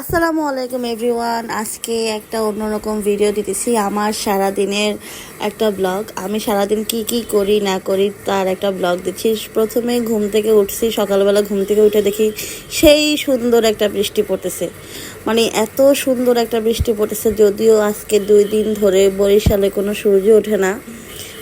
আসসালামু আলাইকুম এভরিওয়ান। আজকে একটা অন্যরকম ভিডিও দিতেছি। আমার সারা দিনের একটা ব্লগ আমি সারাদিন কি কি করি, না করি, তার একটা ব্লগ দিচ্ছি। প্রথমে ঘুম থেকে উঠছি, সকালবেলা ঘুম থেকে উঠে দেখি সেই সুন্দর একটা বৃষ্টি পড়তেছে। মানে এত সুন্দর একটা বৃষ্টি পড়তেছে, যদিও আজকে দুই দিন ধরে বরিশালে কোনো সূর্য ওঠে না।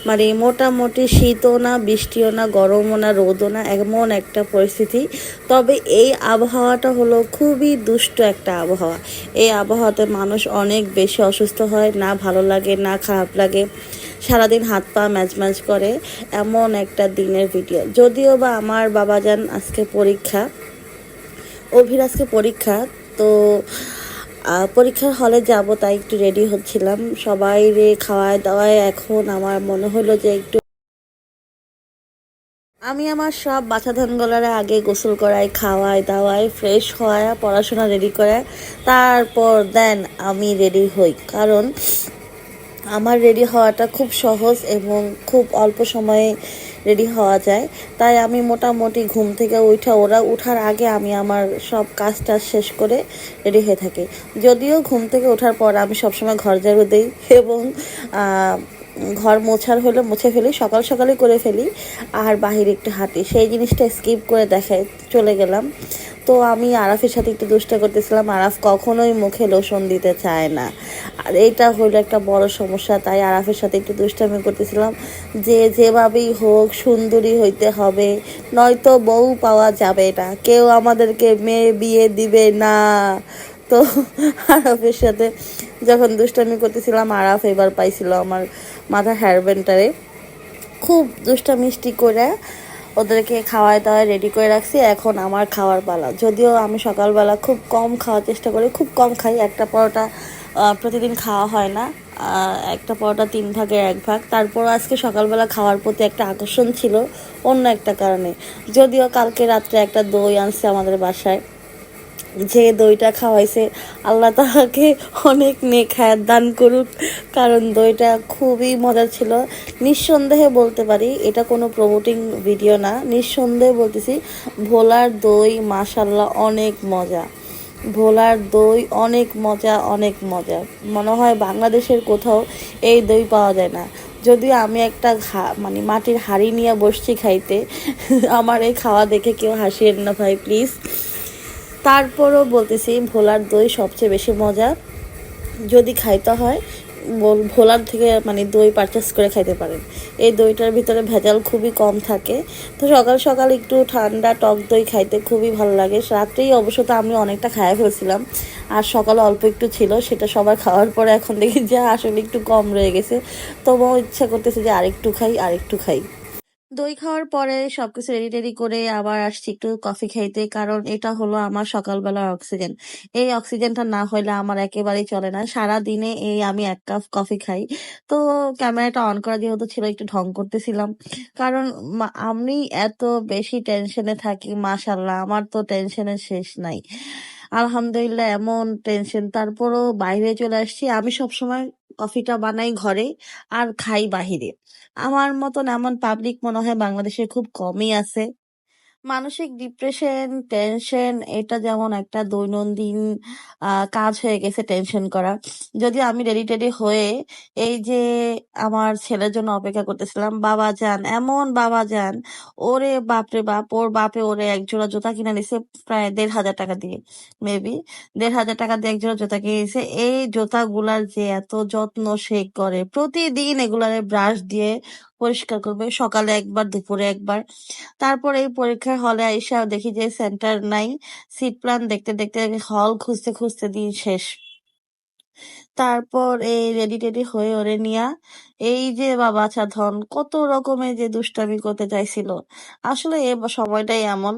মানে মোটামুটি শীতও না, বৃষ্টিও না, গরমও না, রোদও না, এমন একটা পরিস্থিতি। তবে এই আবহাওয়াটা হলো খুবই দুষ্ট একটা আবহাওয়া। এই আবহাওয়াতে মানুষ অনেক বেশি অসুস্থ হয়, না ভালো লাগে, না খারাপ লাগে। সারাদিন হাত পা ম্যাচ ম্যাচ করে, এমন একটা দিনের ভিডিও যদিও বা আমার বাবা যান আজকে পরীক্ষা, অভির আজকে পরীক্ষা, তো পরীক্ষার হলে যাব, তাই একটু রেডি হচ্ছিলাম। সবাই রে খাওয়ায় দাওয়ায় এখন আমার মনে হলো যে একটু আমি আমার সব বাচ্চা ধানগুলারে আগে গোসল করাই, খাওয়াই দাওয়াই ফ্রেশ হওয়ায়, পড়াশোনা রেডি করে তারপর দেন আমি রেডি হই। কারণ আমার রেডি হওয়াটা খুব সহজ এবং খুব অল্প সময়ে রেডি হওয়া যায়। তাই আমি মোটামুটি ঘুম থেকে উঠা, ওরা উঠার আগে আমি আমার সব কাজ টাজ শেষ করে রেডি হয়ে থাকি। যদিও ঘুম থেকে ওঠার পর আমি সবসময় ঘর ঝাড়ু দিই এবং ঘর মোছার হলে মুছে ফেলি, সকাল সকালে করে ফেলি, আর বাহিরে একটু হাঁটি। সেই জিনিসটা স্কিপ করে দেখায়, চলে গেলাম। তো আমি আরাফের সাথে একটু দুষ্টা করতেছিলাম, আরাফ কখনোই মুখে লোশন দিতে চায় না। আর এইটা হলো একটা বড় সমস্যা, তাই আরাফের সাথে একটু দুষ্টামি করতেছিলাম। যে যেভাবেই হোক, সুন্দরী হইতে হবে, নয়তো বউ পাওয়া যাবে না। কেউ আমাদেরকে মেয়ে বিয়ে দিবে না। তো আরাফের সাথে যখন দুষ্টামি করতেছিলাম, আরাফ এবার পাইছিল আমার মাথা ব্যান্ডটারে খুব দুষ্টা মিষ্টি করে ওদেরকে খাওয়ায় দাওয়ায় রেডি করে রাখছি, এখন আমার খাওয়ার পালা। যদিও আমি সকালবেলা খুব কম খাওয়ার চেষ্টা করি, খুব কম খাই, একটা পরোটা প্রতিদিন খাওয়া হয় না একটা পরোটা তিন ভাগে এক ভাগ। তারপর আজকে সকালবেলা খাওয়ার প্রতি একটা আকর্ষণ ছিল অন্য একটা কারণে। যদিও কালকে রাত্রে একটা দই আনছে আমাদের বাসায়। যে দইটা খাওয়াইছে, আল্লাহ তাহাকে অনেক নেক হায়াত দান করুক। কারণ দইটা খুবই মজার ছিল। নিঃসন্দেহে বলতে পারি, এটা কোনো প্রমোটিং ভিডিও না। নিঃসন্দেহে বলতেছি, ভোলার দই মাশাল্লাহ অনেক মজা। ভোলার দই অনেক মজা অনেক মজা। মনে হয় বাংলাদেশের কোথাও এই দই পাওয়া যায় না। যদিও আমি একটা মানে মাটির হাঁড়ি নিয়ে বসছি খাইতে, আমার এই খাওয়া দেখে কেউ হাসিয়েন না ভাই প্লিজ তারপরও বলতেছি, ভোলার দই সবচেয়ে বেশি মজা। যদি খাইতে হয় ভোলার থেকে মানে দই পারচেস করে খাইতে পারেন। এই দইটার ভিতরে ভেজাল খুবই কম থাকে। তো সকাল সকাল একটু ঠান্ডা টক দই খাইতে খুবই ভালো লাগে। রাত্রেই অবশ্য তো আমি অনেকটা খাইয়া ফেলছিলাম। আর সকালে অল্প একটু ছিল, সেটা সবার খাওয়ার পরে এখন দেখি যে আসলে একটু কম রয়ে গেছে। তবুও ইচ্ছা করতেছে যে আরেকটু খাই আরেকটু খাই। দই খাওয়ার পরে সবকিছু রেডি টেডি করে আবার আসছি একটু কফি খাইতে, কারণ এটা হলো আমার সকালবেলার অক্সিজেন এই অক্সিজেনটা না হলে আমার একেবারেই চলে না। সারা দিনে এই আমি এক কাপ কফি খাই। তো ক্যামেরাটা অন করা যেহেতু ছিল, একটু ঢং করতেছিলাম। কারণ আমি এত বেশি টেনশনে থাকি মাশাল্লাহ আমার তো টেনশনের শেষ নাই। আলহামদুলিল্লাহ, এমন টেনশন তারপরও বাইরে চলে আসছি। আমি সবসময় কফিটা বানাই ঘরে, আর খাই বাহিরে। আমার মতন এমন পাবলিক মনে হয় বাংলাদেশে খুব কমই আছে। মানসিক ডিপ্রেশন টেনশন এটা যেমন একটা দৈনন্দিন আহ, কাজ হয়ে গেছে টেনশন করা। যদিও আমি রেডি টেডি হয়ে এই যে আমার ছেলের জন্য অপেক্ষা করতেছিলাম বাবা যান এমন বাবা যান ওরে বাপরে বাপ ওর বাপে ওরে একজোড়া জুতা কিনে নিছে প্রায় দেড় হাজার টাকা দিয়ে মেবি দেড় হাজার টাকা দিয়ে এক জোড়া জুতা কিনে নিছে এই জুতাগুলার যে এত যত্ন সে করে প্রতিদিন এগুলারে ব্রাশ দিয়ে পরিষ্কার করবে, সকালে একবার, দুপুরে একবার। তারপর এই পরীক্ষার হলে আইসা দেখি যে সেন্টার নাই সিট প্ল্যান দেখতে দেখতে হল খুঁজতে খুঁজতে দিন শেষ। তারপর এই রেডি টেডি হয়ে ওরে নিয়া, এই যে বাবা ধন, কত রকমের যে দুষ্টামি করতে চাইছিল। আসলে এ সময়টাই এমন।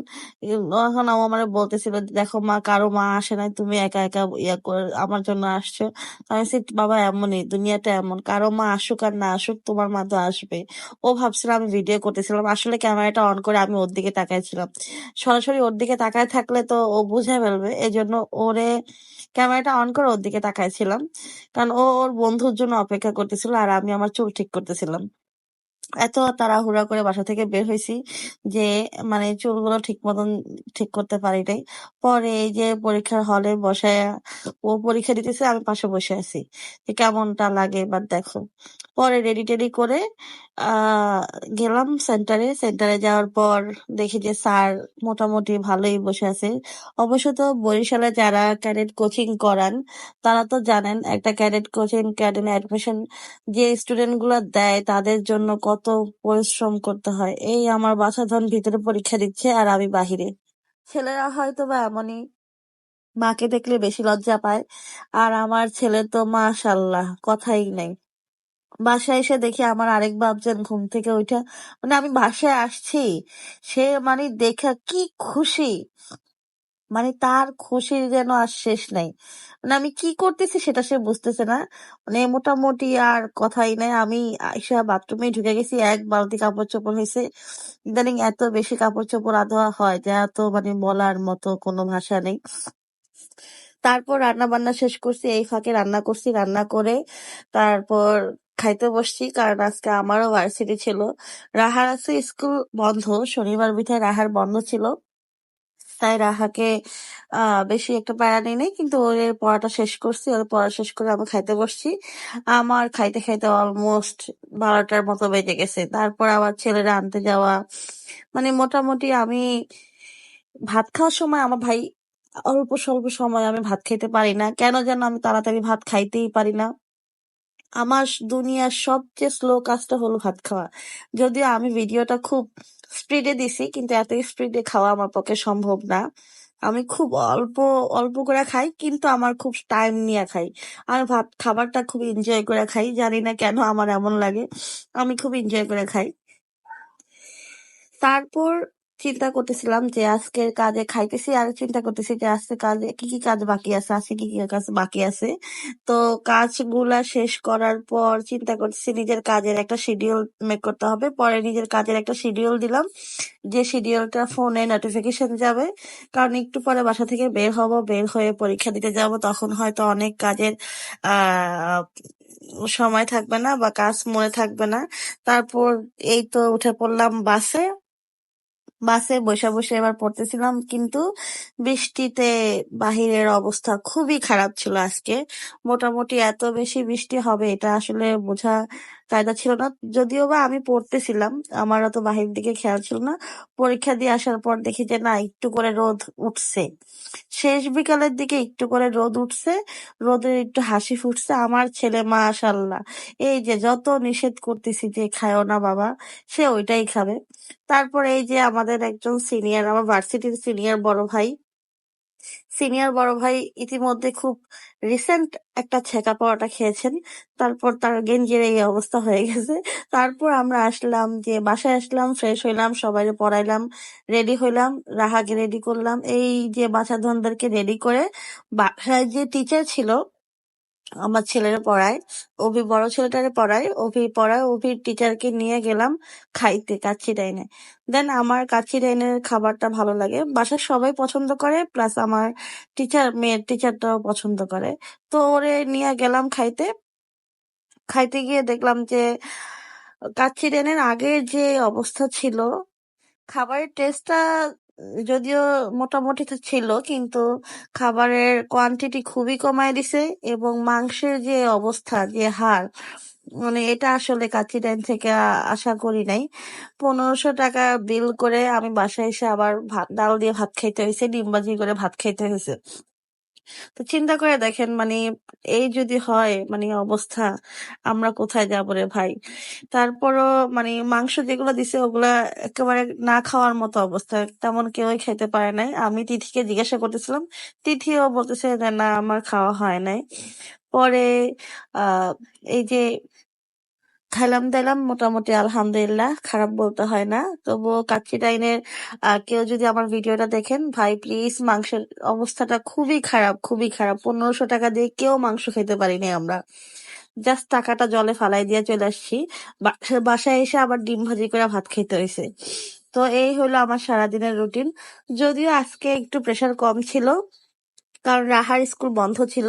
এখন আমার বলতেছিল, দেখো মা, কারও মা আসে নাই, তুমি একা একা ইয়া করে আমার জন্য আসছো। আমি বাবা, এমনই, দুনিয়াটা এমন। কারও মা আসুক আর না আসুক, তোমার মা তো আসবে। ও ভাবছিল, আমি ভিডিও করতেছিলাম। আসলে ক্যামেরাটা অন করে আমি ওর দিকে তাকাইছিলাম। সরাসরি ওর দিকে তাকায় থাকলে তো ও বুঝে ফেলবে। এই জন্য ওরে ক্যামেরাটা অন করে ওর দিকে তাকাইছিলাম। কারণ ও ওর বন্ধুর জন্য অপেক্ষা করতেছিল আর আমি আমার চুল ঠিক করতেছিলাম। এত তাড়াহুড়া করে বাসা থেকে বের হয়েছি যে মানে চুলগুলো ঠিক মতন ঠিক করতে পারি নাই পরে এই যে পরীক্ষার হলে বসায় ও পরীক্ষা দিতেছে, আমি পাশে বসে আছি। যে কেমনটা লাগে এবার দেখো। পরে রেডি টেডি করে আহ গেলাম সেন্টারে সেন্টারে যাওয়ার পর দেখি যে স্যার মোটামুটি ভালোই বসে আছে। অবশ্য তো বরিশালে যারা ক্যাডেট কোচিং করান, তারা তো জানেন একটা ক্যাডেট কোচিং ক্যাডেট অ্যাডমিশন যে স্টুডেন্টগুলা দেয়, তাদের জন্য কত পরিশ্রম করতে হয়। এই আমার বাসাধন ভিতরে পরীক্ষা দিচ্ছে আর আমি বাহিরে। ছেলেরা হয়তো বা এমনই। মাকে দেখলে বেশি লজ্জা পায়। আর আমার ছেলে তো মাশাল্লাহ, কথাই নাই। বাসায় এসে দেখি আমার আরেক বাপজান ঘুম থেকে উঠে মানে আমি বাসায় আসছি? সে মানে দেখা কি খুশি? মানে তার খুশির যেন আর শেষ নাই। মানে আমি কি করতেছি সেটা সে বুঝতেছে না। মানে মোটামুটি আর কথাই নাই। আমি আইসা বাথরুমে ঢুকে গেছি, এক বালতি কাপড় চোপড় হয়েছে ইদানিং এত বেশি কাপড় চোপড় আধোয়া হয় যা এত মানে বলার মতো কোনো ভাষা নেই। তারপর রান্না বান্না শেষ করছি, এই ফাঁকে রান্না করছি, রান্না করে তারপর খাইতে বসছি। কারণ আজকে আমারও ভার্সিটি ছিল। রাহার আছে স্কুল বন্ধ, শনিবার বিথায় রাহার বন্ধ ছিল। তাই রাহাকে বেশি একটা প্যারা নেই নাই, কিন্তু ওর পড়াটা শেষ করছি, ওর পড়া শেষ করে আমি খাইতে বসছি। আমার খাইতে খাইতে অলমোস্ট বারোটার মতো বেজে গেছে। তারপর আবার ছেলেরা আনতে যাওয়া মানে মোটামুটি আমি ভাত খাওয়ার সময় আমার ভাই অল্প স্বল্প সময় আমি ভাত খেতে পারি না। কেন যেন আমি তাড়াতাড়ি ভাত খাইতেই পারি না। আমার দুনিয়ার সবচেয়ে স্লো কাজটা হলো ভাত খাওয়া। যদিও আমি ভিডিওটা খুব স্পিডে দিছি, কিন্তু এত স্পিডে খাওয়া আমার পক্ষে সম্ভব না। আমি খুব অল্প অল্প করে খাই, কিন্তু আমার খুব টাইম নিয়ে খাই। আমি ভাত খাবারটা খুব এনজয় করে খাই, জানি না কেন আমার এমন লাগে। আমি খুব এনজয় করে খাই। তারপর চিন্তা করতেছিলাম যে আজকের কাজে খাইতেছি আর চিন্তা করতেছি যে আজকে কাজে কি কি কাজ বাকি আছে আজকে কি কি কাজ বাকি আছে। তো কাজগুলা শেষ করার পর চিন্তা করতেছি নিজের কাজের একটা শিডিউল মেক করতে হবে। পরে নিজের কাজের একটা শিডিউল দিলাম, যে শিডিউলটা ফোনে নোটিফিকেশন যাবে। কারণ একটু পরে বাসা থেকে বের হব, বের হয়ে পরীক্ষা দিতে যাব, তখন হয়তো অনেক কাজের, আহ, সময় থাকবে না বা কাজ মনে থাকবে না। তারপর এই তো উঠে পড়লাম বাসে। বাসে বসে বসে এবার পড়তেছিলাম, কিন্তু বৃষ্টিতে বাহিরের অবস্থা খুবই খারাপ ছিল আজকে। মোটামুটি এত বেশি বৃষ্টি হবে, এটা আসলে বোঝা কায়দা ছিল না। যদিও বা আমি পড়তেছিলাম আমার অত বাহির দিকে খেয়াল ছিল না। পরীক্ষা দিয়ে আসার পর দেখি যে, না, একটু করে রোদ উঠছে। শেষ বিকালের দিকে একটু করে রোদ উঠছে, রোদের একটু হাসি ফুটছে। আমার ছেলে মা মাশাল্লাহ, এই যে যত নিষেধ করতেছি যে, খায়ও না বাবা, সে ওইটাই খাবে। তারপর এই যে আমাদের একজন সিনিয়র আমার ভার্সিটির সিনিয়র বড় ভাই সিনিয়র বড় ভাই ইতিমধ্যে খুব রিসেন্ট একটা ছেঁকা পরোটা খেয়েছেন। তারপর তার গেঞ্জির এই অবস্থা হয়ে গেছে। তারপর আমরা আসলাম যে বাসায় আসলাম ফ্রেশ হইলাম সবাই পড়াইলাম রেডি হইলাম, রাহাকে রেডি করলাম। এই যে বাচ্চাধনদেরকে রেডি করে বাসায় যে টিচার ছিল আমার ছেলেরা পড়ায়, অভি বড় ছেলেটারে পড়ায়, অভি পড়ায় অভির টিচারকে নিয়ে গেলাম খাইতে, কাচ্চি ডাইনে। দেন আমার কাচ্চি ডাইনের খাবারটা ভালো লাগে। বাসার সবাই পছন্দ করে প্লাস আমার টিচার মেয়ের টিচারটাও পছন্দ করে। তো ওরে নিয়ে গেলাম খাইতে। খাইতে গিয়ে দেখলাম যে, কাচ্চি ডাইনের আগের যে অবস্থা ছিল, খাবারের টেস্টটা যদিও মোটামুটি তো ছিল, কিন্তু খাবারের কোয়ান্টিটি খুবই কমায় দিছে এবং মাংসের যে অবস্থা, যে হার মানে এটা আসলে কাচিডাইন থেকে আশা করি নাই। পনেরোশো টাকা বিল করে আমি বাসায় এসে আবার ভাত ডাল দিয়ে ভাত খাইতে হয়েছে ডিমবাজি করে ভাত খাইতে হয়েছে তো চিন্তা করে দেখেন মানে এই যদি হয় মানে অবস্থা, আমরা কোথায় যাব রে ভাই? তারপরও মানে মাংস যেগুলো দিছে, ওগুলা একেবারে না খাওয়ার মতো অবস্থা। তেমন কেউই খেতে পারে নাই। আমি তিথিকে জিজ্ঞাসা করতেছিলাম, তিথিও বলতেছে যে, না, আমার খাওয়া হয় নাই। পরে, আহ, এই যে খাইলাম দাইলাম, মোটামুটি আলহামদুলিল্লাহ, খারাপ বলতে হয় না। তবুও কাচ্চি টাইনের কেউ যদি আমার ভিডিওটা দেখেন, ভাই প্লিজ মাংসের অবস্থাটা খুবই খারাপ খুবই খারাপ। পনেরোশো টাকা দিয়ে কেউ মাংস খেতে পারিনি আমরা। জাস্ট টাকাটা জলে ফালাই দিয়ে চলে আসছি। বাসায় এসে আবার ডিম ভাজি করে ভাত খেতে হয়েছে তো এই হলো আমার সারাদিনের রুটিন। যদিও আজকে একটু প্রেশার কম ছিল, কারণ রাহার স্কুল বন্ধ ছিল।